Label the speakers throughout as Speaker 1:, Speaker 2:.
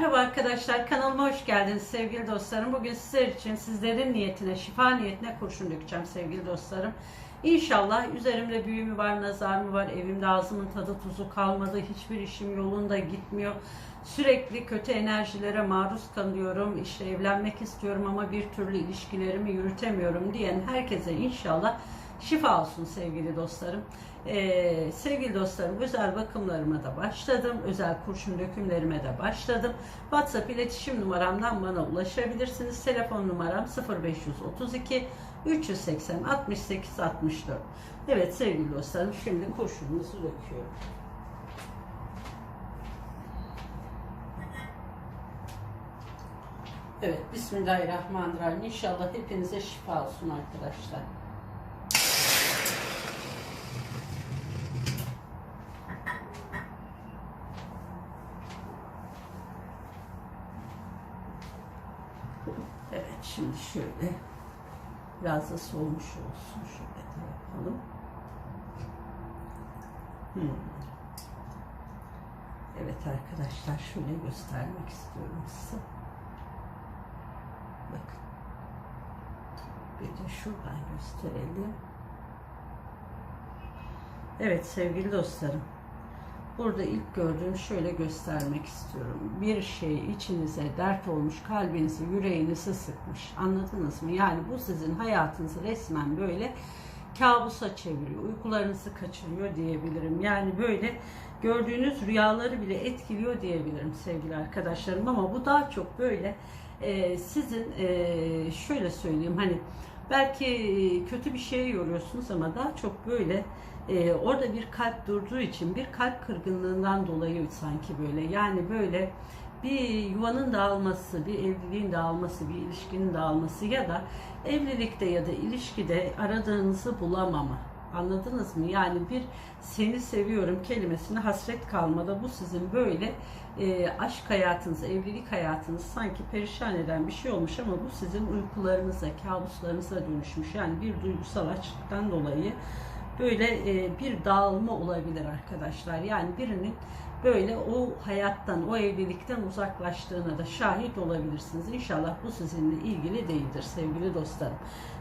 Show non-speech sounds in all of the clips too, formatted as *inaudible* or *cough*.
Speaker 1: Merhaba arkadaşlar, kanalıma hoş geldiniz sevgili dostlarım. Bugün sizler için sizlerin niyetine, şifa niyetine kurşun dökeceğim sevgili dostlarım. İnşallah üzerimde büyü mü var, nazar mı var, evimde ağzımın tadı tuzu kalmadı, hiçbir işim yolunda gitmiyor. Sürekli kötü enerjilere maruz kalıyorum, işte evlenmek istiyorum ama bir türlü ilişkilerimi yürütemiyorum diyen herkese inşallah şifa olsun sevgili dostlarım. Ee, sevgili dostlarım özel bakımlarıma da başladım. Özel kurşun dökümlerime de başladım. WhatsApp iletişim numaramdan bana ulaşabilirsiniz. Telefon numaram 0532 380 68 64. Evet sevgili dostlarım şimdi kurşunumuzu döküyorum. Evet Bismillahirrahmanirrahim. İnşallah hepinize şifa olsun arkadaşlar. Evet şimdi şöyle biraz da soğumuş olsun şöyle de yapalım. Hmm. Evet arkadaşlar şöyle göstermek istiyorum size. Bakın. Bir de şuradan gösterelim. Evet sevgili dostlarım. Burada ilk gördüğüm şöyle göstermek istiyorum. Bir şey içinize dert olmuş, kalbinizi, yüreğinizi sıkmış. Anladınız mı? Yani bu sizin hayatınızı resmen böyle kabusa çeviriyor. Uykularınızı kaçırıyor diyebilirim. Yani böyle gördüğünüz rüyaları bile etkiliyor diyebilirim sevgili arkadaşlarım. Ama bu daha çok böyle e, sizin e, şöyle söyleyeyim hani belki kötü bir şeye yoruyorsunuz ama daha çok böyle e, orada bir kalp durduğu için bir kalp kırgınlığından dolayı sanki böyle yani böyle bir yuvanın dağılması, bir evliliğin dağılması, bir ilişkinin dağılması ya da evlilikte ya da ilişkide aradığınızı bulamama. Anladınız mı? Yani bir seni seviyorum kelimesine hasret kalmada bu sizin böyle e, aşk hayatınız, evlilik hayatınız sanki perişan eden bir şey olmuş ama bu sizin uykularınıza, kabuslarınıza dönüşmüş. Yani bir duygusal açlıktan dolayı böyle e, bir dağılma olabilir arkadaşlar. Yani birinin böyle o hayattan, o evlilikten uzaklaştığına da şahit olabilirsiniz. İnşallah bu sizinle ilgili değildir sevgili dostlarım.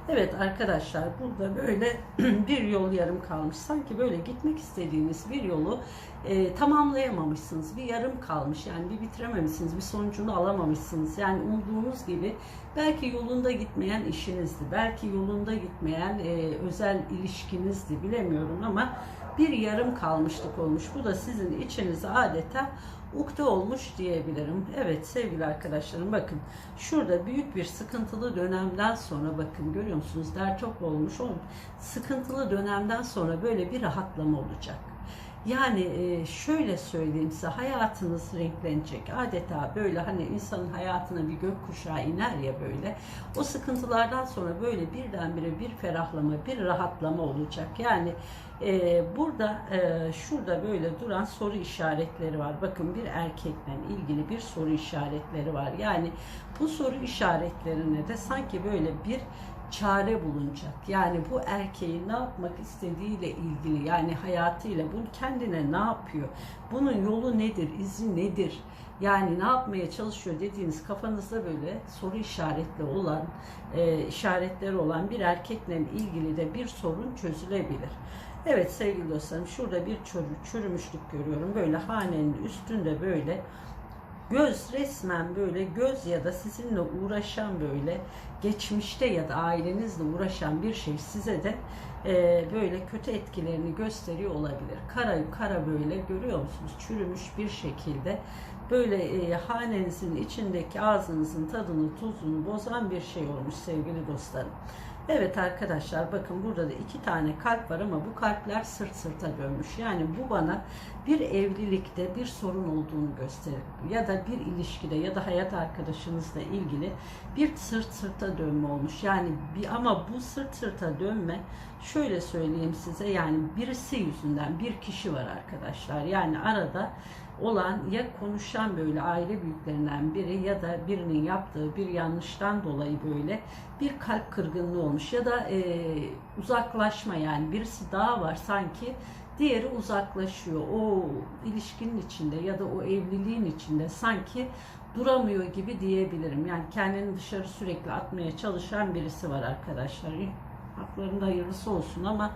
Speaker 1: Evet arkadaşlar burada böyle *clears throat* bir yol yarım kalmış. Sanki böyle gitmek istediğiniz bir yolu e, tamamlayamamışsınız. Bir yarım kalmış yani bir bitirememişsiniz. Bir sonucunu alamamışsınız. Yani umduğunuz gibi belki yolunda gitmeyen işinizdi. Belki yolunda gitmeyen e, özel ilişkinizdi bilemiyorum ama bir yarım kalmışlık olmuş. Bu da sizin içinize adeta ukde olmuş diyebilirim. Evet sevgili arkadaşlarım bakın şurada büyük bir sıkıntılı dönemden sonra bakın görüyor musunuz der çok olmuş. O sıkıntılı dönemden sonra böyle bir rahatlama olacak. Yani e, şöyle söyleyeyim size hayatınız renklenecek. Adeta böyle hani insanın hayatına bir gökkuşağı iner ya böyle. O sıkıntılardan sonra böyle birdenbire bir ferahlama, bir rahatlama olacak. Yani e, burada e, şurada böyle duran soru işaretleri var. Bakın bir erkekle ilgili bir soru işaretleri var. Yani bu soru işaretlerine de sanki böyle bir çare bulunacak. Yani bu erkeğin ne yapmak istediğiyle ilgili yani hayatıyla bunu kendine ne yapıyor? Bunun yolu nedir? izi nedir? Yani ne yapmaya çalışıyor dediğiniz kafanızda böyle soru işaretli olan e, işaretleri olan bir erkekle ilgili de bir sorun çözülebilir. Evet sevgili dostlarım şurada bir çürü, çürümüşlük görüyorum. Böyle hanenin üstünde böyle göz resmen böyle göz ya da sizinle uğraşan böyle geçmişte ya da ailenizle uğraşan bir şey size de e, böyle kötü etkilerini gösteriyor olabilir. Kara kara böyle görüyor musunuz? Çürümüş bir şekilde böyle e, hanenizin içindeki ağzınızın tadını tuzunu bozan bir şey olmuş sevgili dostlarım. Evet arkadaşlar bakın burada da iki tane kalp var ama bu kalpler sırt sırta dönmüş. Yani bu bana bir evlilikte bir sorun olduğunu gösterir. Ya da bir ilişkide ya da hayat arkadaşınızla ilgili bir sırt sırta dönme olmuş. Yani bir, ama bu sırt sırta dönme şöyle söyleyeyim size yani birisi yüzünden bir kişi var arkadaşlar. Yani arada olan ya konuşan böyle aile büyüklerinden biri ya da birinin yaptığı bir yanlıştan dolayı böyle bir kalp kırgınlığı olmuş ya da e, uzaklaşma yani birisi daha var sanki Diğeri uzaklaşıyor. O ilişkinin içinde ya da o evliliğin içinde sanki duramıyor gibi diyebilirim. Yani kendini dışarı sürekli atmaya çalışan birisi var arkadaşlar. Haklarında hayırlısı olsun ama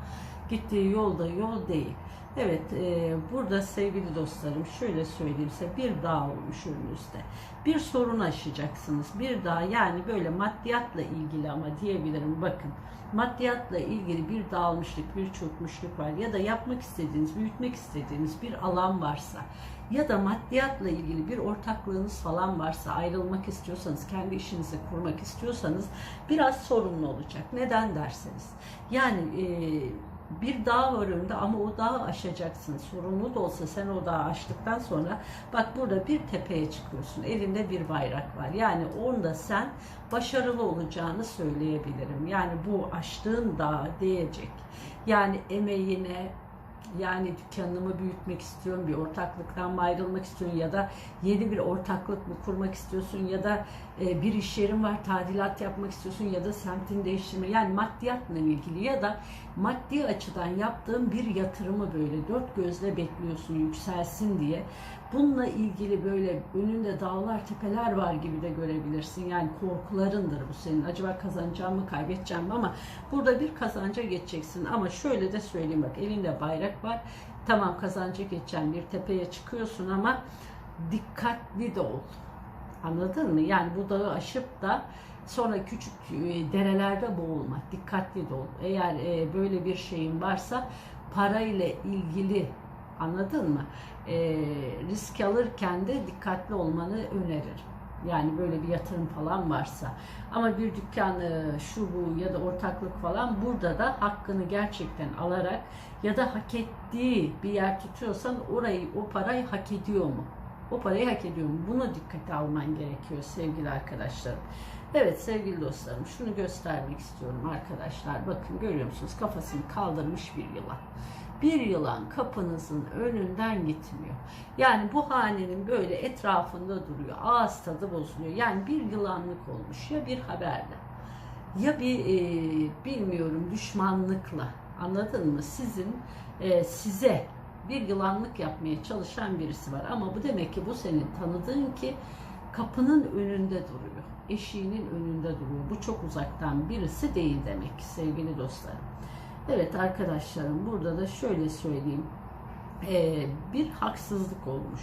Speaker 1: gittiği yolda yol değil. Evet, e, burada sevgili dostlarım şöyle söyleyeyim size bir dağ olmuş önünüzde. Bir sorun aşacaksınız. Bir dağ yani böyle maddiyatla ilgili ama diyebilirim bakın. Maddiyatla ilgili bir dağılmışlık, bir çökmüşlük var ya da yapmak istediğiniz, büyütmek istediğiniz bir alan varsa ya da maddiyatla ilgili bir ortaklığınız falan varsa ayrılmak istiyorsanız, kendi işinizi kurmak istiyorsanız biraz sorunlu olacak. Neden derseniz. Yani e, bir dağ var önünde ama o dağı aşacaksın. Sorunlu da olsa sen o dağı aştıktan sonra bak burada bir tepeye çıkıyorsun. Elinde bir bayrak var. Yani onda sen başarılı olacağını söyleyebilirim. Yani bu aştığın dağa değecek. Yani emeğine, yani dükkanımı büyütmek istiyorum, bir ortaklıktan mı ayrılmak istiyorum ya da yeni bir ortaklık mı kurmak istiyorsun ya da e, bir iş yerin var, tadilat yapmak istiyorsun ya da semtini değiştirme. Yani maddiyatla ilgili ya da maddi açıdan yaptığın bir yatırımı böyle dört gözle bekliyorsun yükselsin diye. Bununla ilgili böyle önünde dağlar, tepeler var gibi de görebilirsin. Yani korkularındır bu senin. Acaba kazanacağım mı, kaybedeceğim mi ama burada bir kazanca geçeceksin. Ama şöyle de söyleyeyim bak elinde bayrak var. Tamam kazanca geçeceğim bir tepeye çıkıyorsun ama dikkatli de ol. Anladın mı? Yani bu dağı aşıp da sonra küçük e, derelerde boğulma. Dikkatli de ol. Eğer e, böyle bir şeyin varsa parayla ilgili anladın mı? E, risk alırken de dikkatli olmanı öneririm. Yani böyle bir yatırım falan varsa. Ama bir dükkan e, şu bu ya da ortaklık falan burada da hakkını gerçekten alarak ya da hak ettiği bir yer tutuyorsan orayı o parayı hak ediyor mu? O parayı hak ediyor mu? Bunu dikkate alman gerekiyor sevgili arkadaşlarım. Evet sevgili dostlarım şunu göstermek istiyorum arkadaşlar. Bakın görüyor musunuz kafasını kaldırmış bir yılan. Bir yılan kapınızın önünden gitmiyor. Yani bu hanenin böyle etrafında duruyor. Ağız tadı bozuluyor. Yani bir yılanlık olmuş ya bir haberle ya bir e, bilmiyorum düşmanlıkla anladın mı? Sizin e, size bir yılanlık yapmaya çalışan birisi var. Ama bu demek ki bu senin tanıdığın ki kapının önünde duruyor. Eşiğinin önünde duruyor. Bu çok uzaktan birisi değil demek ki sevgili dostlarım. Evet arkadaşlarım burada da şöyle söyleyeyim. Ee, bir haksızlık olmuş.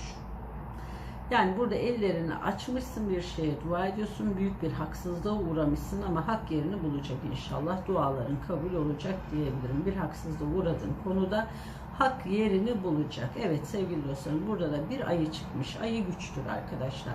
Speaker 1: Yani burada ellerini açmışsın bir şeye dua ediyorsun. Büyük bir haksızlığa uğramışsın ama hak yerini bulacak inşallah. Duaların kabul olacak diyebilirim. Bir haksızlığa uğradığın konuda hak yerini bulacak. Evet sevgili dostlarım burada da bir ayı çıkmış. Ayı güçtür arkadaşlar.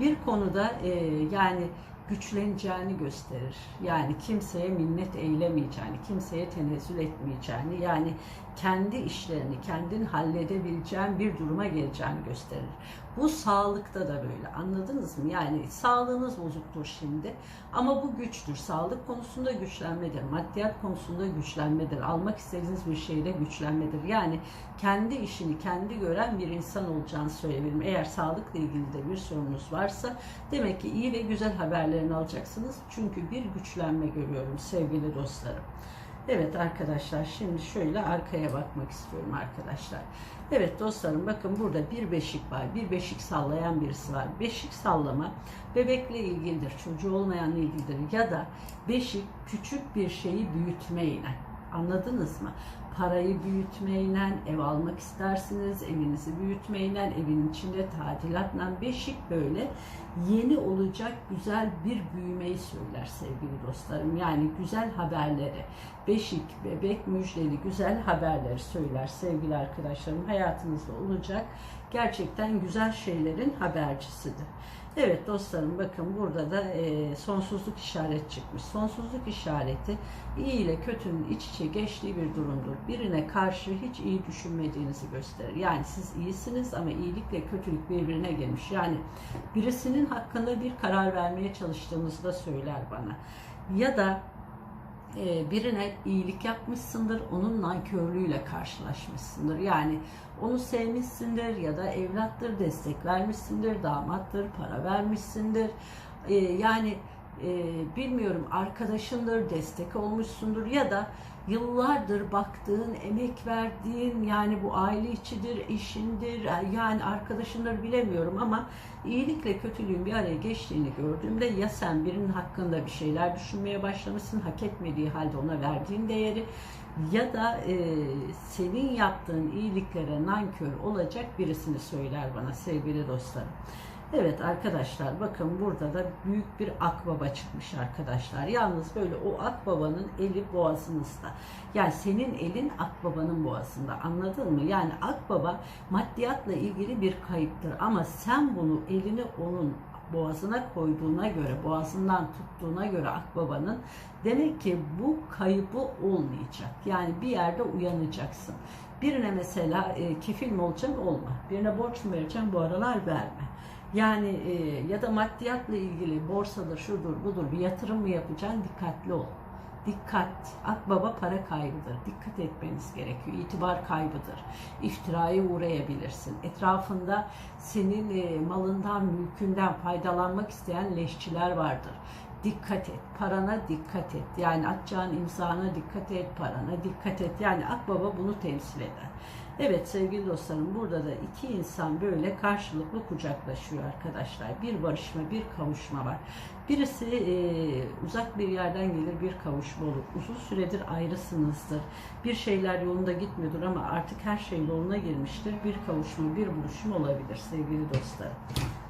Speaker 1: Bir konuda e, yani güçleneceğini gösterir. Yani kimseye minnet eylemeyeceğini, kimseye tenezzül etmeyeceğini, yani kendi işlerini kendin halledebileceğin bir duruma geleceğini gösterir. Bu sağlıkta da böyle anladınız mı? Yani sağlığınız bozuktur şimdi ama bu güçtür. Sağlık konusunda güçlenmedir, maddiyat konusunda güçlenmedir, almak istediğiniz bir şeyde güçlenmedir. Yani kendi işini kendi gören bir insan olacağını söyleyebilirim. Eğer sağlıkla ilgili de bir sorunuz varsa demek ki iyi ve güzel haberlerini alacaksınız. Çünkü bir güçlenme görüyorum sevgili dostlarım. Evet arkadaşlar şimdi şöyle arkaya bakmak istiyorum arkadaşlar. Evet dostlarım bakın burada bir beşik var. Bir beşik sallayan birisi var. Beşik sallama bebekle ilgilidir. Çocuğu olmayanla ilgilidir. Ya da beşik küçük bir şeyi büyütmeyle. Anladınız mı? Parayı büyütmeyle, ev almak istersiniz, evinizi büyütmeyle, evin içinde tadilatla beşik böyle yeni olacak güzel bir büyümeyi söyler sevgili dostlarım. Yani güzel haberleri, beşik, bebek müjdeli güzel haberleri söyler sevgili arkadaşlarım. Hayatınızda olacak gerçekten güzel şeylerin habercisidir. Evet dostlarım bakın burada da e, sonsuzluk işaret çıkmış. Sonsuzluk işareti iyi ile kötünün iç içe geçtiği bir durumdur. Birine karşı hiç iyi düşünmediğinizi gösterir. Yani siz iyisiniz ama iyilikle kötülük birbirine gelmiş. Yani birisinin hakkında bir karar vermeye çalıştığınızı da söyler bana. Ya da birine iyilik yapmışsındır, onun nankörlüğüyle karşılaşmışsındır. Yani onu sevmişsindir ya da evlattır, destek vermişsindir, damattır, para vermişsindir. E, yani e, bilmiyorum arkadaşındır, destek olmuşsundur ya da yıllardır baktığın, emek verdiğin yani bu aile içidir, eşindir, yani arkadaşındır bilemiyorum ama iyilikle kötülüğün bir araya geçtiğini gördüğümde ya sen birinin hakkında bir şeyler düşünmeye başlamışsın, hak etmediği halde ona verdiğin değeri ya da e, senin yaptığın iyiliklere nankör olacak birisini söyler bana sevgili dostlarım. Evet arkadaşlar bakın burada da büyük bir akbaba çıkmış arkadaşlar. Yalnız böyle o akbabanın eli boğazınızda. Yani senin elin akbabanın boğazında anladın mı? Yani akbaba maddiyatla ilgili bir kayıptır ama sen bunu elini onun boğazına koyduğuna göre, boğazından tuttuğuna göre akbabanın demek ki bu kaybı olmayacak. Yani bir yerde uyanacaksın. Birine mesela e, kefil mi olacaksın? Olma. Birine borç mu vereceksin? Bu aralar verme. Yani e, ya da maddiyatla ilgili borsadır, şudur, budur bir yatırım mı yapacaksın? Dikkatli ol. Dikkat. Akbaba para kaybıdır. Dikkat etmeniz gerekiyor. İtibar kaybıdır. İftiraya uğrayabilirsin. Etrafında senin e, malından, mülkünden faydalanmak isteyen leşçiler vardır. Dikkat et. Parana dikkat et. Yani atacağın imzana dikkat et. Parana dikkat et. Yani Akbaba bunu temsil eder. Evet sevgili dostlarım burada da iki insan böyle karşılıklı kucaklaşıyor arkadaşlar. Bir barışma, bir kavuşma var. Birisi e, uzak bir yerden gelir bir kavuşma olur. Uzun süredir ayrısınızdır. Bir şeyler yolunda gitmiyordur ama artık her şey yoluna girmiştir. Bir kavuşma, bir buluşum olabilir sevgili dostlarım.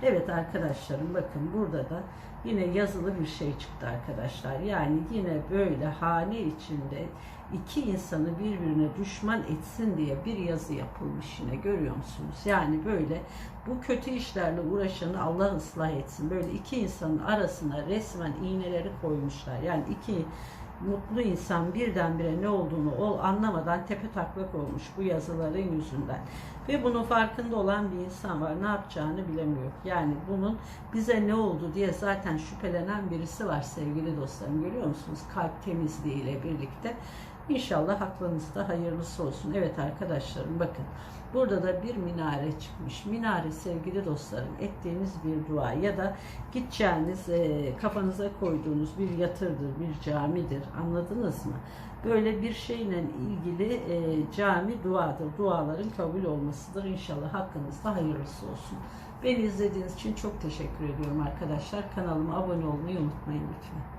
Speaker 1: Evet arkadaşlarım bakın burada da yine yazılı bir şey çıktı arkadaşlar. Yani yine böyle hane içinde iki insanı birbirine düşman etsin diye bir yazı yapılmış yine görüyor musunuz? Yani böyle bu kötü işlerle uğraşanı Allah ıslah etsin. Böyle iki insanın arasına resmen iğneleri koymuşlar. Yani iki mutlu insan birdenbire ne olduğunu ol anlamadan tepe taklak olmuş bu yazıların yüzünden. Ve bunun farkında olan bir insan var. Ne yapacağını bilemiyor. Yani bunun bize ne oldu diye zaten şüphelenen birisi var sevgili dostlarım. Görüyor musunuz? Kalp temizliğiyle birlikte. İnşallah aklınızda hayırlısı olsun. Evet arkadaşlarım bakın. Burada da bir minare çıkmış. Minare sevgili dostlarım ettiğiniz bir dua ya da gideceğiniz e, kafanıza koyduğunuz bir yatırdır, bir camidir. Anladınız mı? Böyle bir şeyle ilgili e, cami duadır. Duaların kabul olmasıdır. İnşallah hakkınızda hayırlısı olsun. Beni izlediğiniz için çok teşekkür ediyorum arkadaşlar. Kanalıma abone olmayı unutmayın lütfen.